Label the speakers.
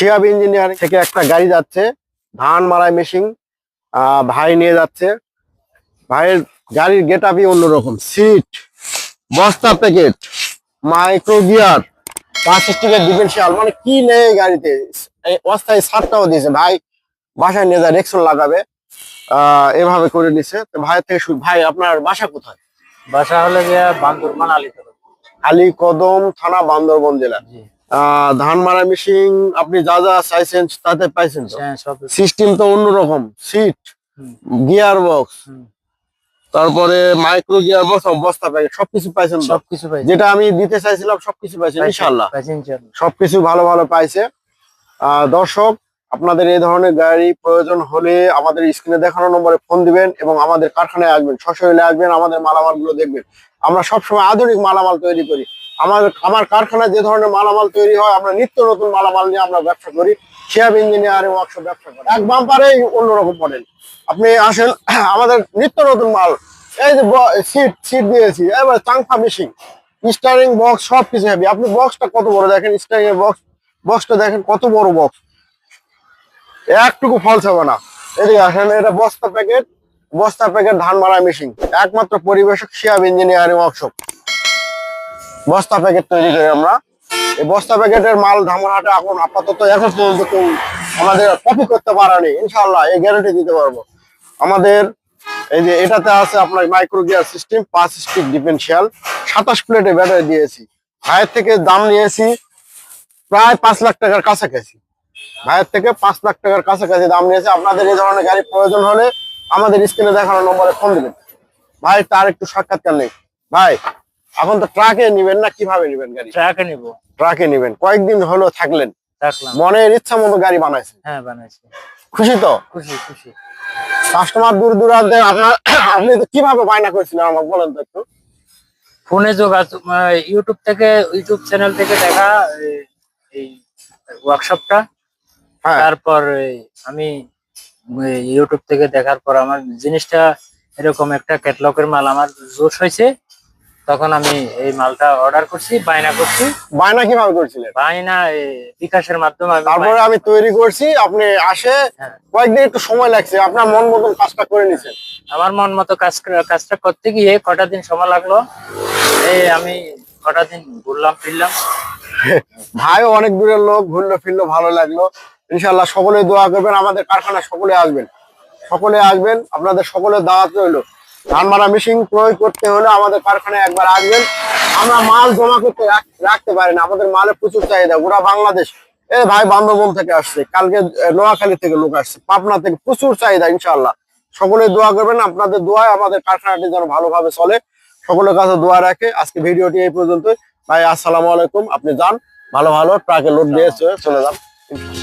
Speaker 1: Shiyab engineering থেকে একটা গাড়ি যাচ্ছে ধান মারাই মেশিন ভাই নিয়ে যাচ্ছে। ভাইয়ের গাড়ির গেট আপই অন্যরকম সিট বস্তা প্যাকেট মাইক্রো গিয়ার পাঁচ স্টিকের ডিফেন্সিয়াল মানে কি নেই গাড়িতে? অস্থায়ী সারটাও দিয়েছে ভাই বাসায় নিয়ে যায় রেক্সন লাগাবে আহ এভাবে করে নিছে। তো ভাইয়ের থেকে ভাই আপনার বাসা কোথায়?
Speaker 2: বাসা হলে গিয়া বান্দরবান আলিতলা
Speaker 1: আলী কদম থানা বান্দরবন জেলা। ধান মারা মেশিন আপনি যা যা চাইছেন তাতে পাইছেন
Speaker 2: হ্যাঁ
Speaker 1: সিস্টেম তো অন্যরকম। সিট গিয়ার বক্স তারপরে মাইক্রো গিয়ার বক্স বস্তা প্যাকেট সবকিছু পাইছেন
Speaker 2: সবকিছু
Speaker 1: যেটা আমি দিতে চাইছিলাম সবকিছু পাইছেন ইনশাল্লাহ সবকিছু ভালো ভালো পাইছে। আহ, দর্শক আপনাদের এই ধরনের গাড়ি প্রয়োজন হলে আমাদের স্ক্রিনে দেখানো নম্বরে ফোন দিবেন এবং আমাদের কারখানায় আসবেন। সশরীরে আসবেন আমাদের মালামালগুলো দেখবেন। আমরা সবসময় আধুনিক মালামাল তৈরি করি। আমার আমার কারখানায় যে ধরনের মালামাল তৈরি হয়, আমরা নিত্য নতুন মালামাল নিয়ে আমরা ব্যবসা করি। শেয়াব ইঞ্জিনিয়ারিং ওয়ার্কশপ ব্যবসা করি। এক বাম্পারেই অন্যরকম মডেল আপনি আসেন, আমাদের নিত্য নতুন মাল। এই যে সিট সিট দিয়েছি, এবার চাংফা মেশিন স্টারিং বক্স সব কিছু হেভি আপনি বক্সটা কত বড় দেখেন? স্টারিং এর বক্স বক্সটা দেখেন কত বড় বক্স একটুকু ফলস হবে না। এদিকে আসেন, এটা বস্তা প্যাকেট বস্তা প্যাকেট ধান মারা মেশিন একমাত্র পরিবেশক শিয়াব ইঞ্জিনিয়ারিং ওয়ার্কশপ বস্তা প্যাকেট তৈরি করি আমরা। এই বস্তা প্যাকেটের মাল ধামরাহাটে এখন আপাতত এখন পর্যন্ত কেউ আমাদের কপি করতে পারেনি। ইনশাল্লাহ এই গ্যারান্টি দিতে পারব। আমাদের এই যে এটাতে আছে আপনার মাইক্রো গিয়ার সিস্টেম পাঁচ স্টিক ডিফেন্সিয়াল সাতাশ প্লেটে ব্যাটারি দিয়েছি। ভাইয়ের থেকে দাম নিয়েছি প্রায় পাঁচ লাখ টাকার কাছাকাছি। ভাইয়ের থেকে পাঁচ লাখ টাকার কাছাকাছি দাম নিয়েছে। আপনাদের এই ধরনের গাড়ি প্রয়োজন হলে আমাদের স্ক্রিনে দেখানো নম্বরে ফোন দিবেন। ভাই, তার একটু সাক্ষাৎকার নেই। ভাই এখন তো ট্রাকে নিবেন না কীভাবে নিবেন গাড়ি?
Speaker 2: ট্রাকে নিব।
Speaker 1: ট্রাকে নিবেন। কয়েকদিন হলো থাকলেন। মনের ইচ্ছা মতো গাড়ি বানাইছে
Speaker 2: হ্যাঁ বানাইছে।
Speaker 1: খুশি তো?
Speaker 2: খুশি খুশি।
Speaker 1: কাস্টমার দূর দূরান্তে আপনার আপনি তো কীভাবে বায়না করেছিলেন আমাকে বলেন তো একটু।
Speaker 2: ফোনে যোগাযোগ ইউটিউব থেকে ইউটিউব চ্যানেল থেকে দেখা এই- এই ওয়ার্কশপটা
Speaker 1: হ্যাঁ।
Speaker 2: তারপর আমি ইউটিউব থেকে দেখার পর আমার জিনিসটা এরকম একটা ক্যাটলগের মাল আমার জোশ হয়েছে। তখন আমি এই মালটা অর্ডার করছি বায়না করছি।
Speaker 1: বায়না কীভাবে করেছিলেন?
Speaker 2: বায়না বিকাশের মাধ্যমে
Speaker 1: তারপরে আমি তৈরি করছি আপনি আসে
Speaker 2: হ্যাঁ।
Speaker 1: কয়েকদিন একটু সময় লাগছে আপনার মন মতন কাজটা করে নিছেন।
Speaker 2: আমার মন মতো কাজ কাজটা করতে গিয়ে কটা দিন সময় লাগল এই আমি কটা দিন ঘুরলাম ফিরলাম।
Speaker 1: ভাইও অনেক দূরের লোক ঘুরলো ফিরলো ভালো লাগল। ইনশাল্লাহ সকলে দোয়া করবেন আমাদের কারখানা সকলে আসবেন। সকলে আসবেন আপনাদের সকলে দাওয়াত রইল। ধান মারা মেশিন ক্রয় করতে হলে আমাদের কারখানায় একবার আসবেন। আমরা মাল জমা করতে রাখতে পারি না। আমাদের মালের প্রচুর চাহিদা। গোটা বাংলাদেশ। এ ভাই বান্দরবন থেকে আসছে। কালকে নোয়াখালী থেকে লোক আসছে। পাবনা থেকে প্রচুর চাহিদা ইনশাল্লাহ সকলে দোয়া করবেন। আপনাদের দোয়ায় আমাদের কারখানাটি যেন ভালোভাবে চলে। সকলের কাছে দোয়া রাখে। আজকে ভিডিওটি এই পর্যন্ত ভাই আসসালামু আলাইকুম। আপনি যান। ভালো ভালো। ট্রাকে লোড দিয়ে চলে- চলে যান।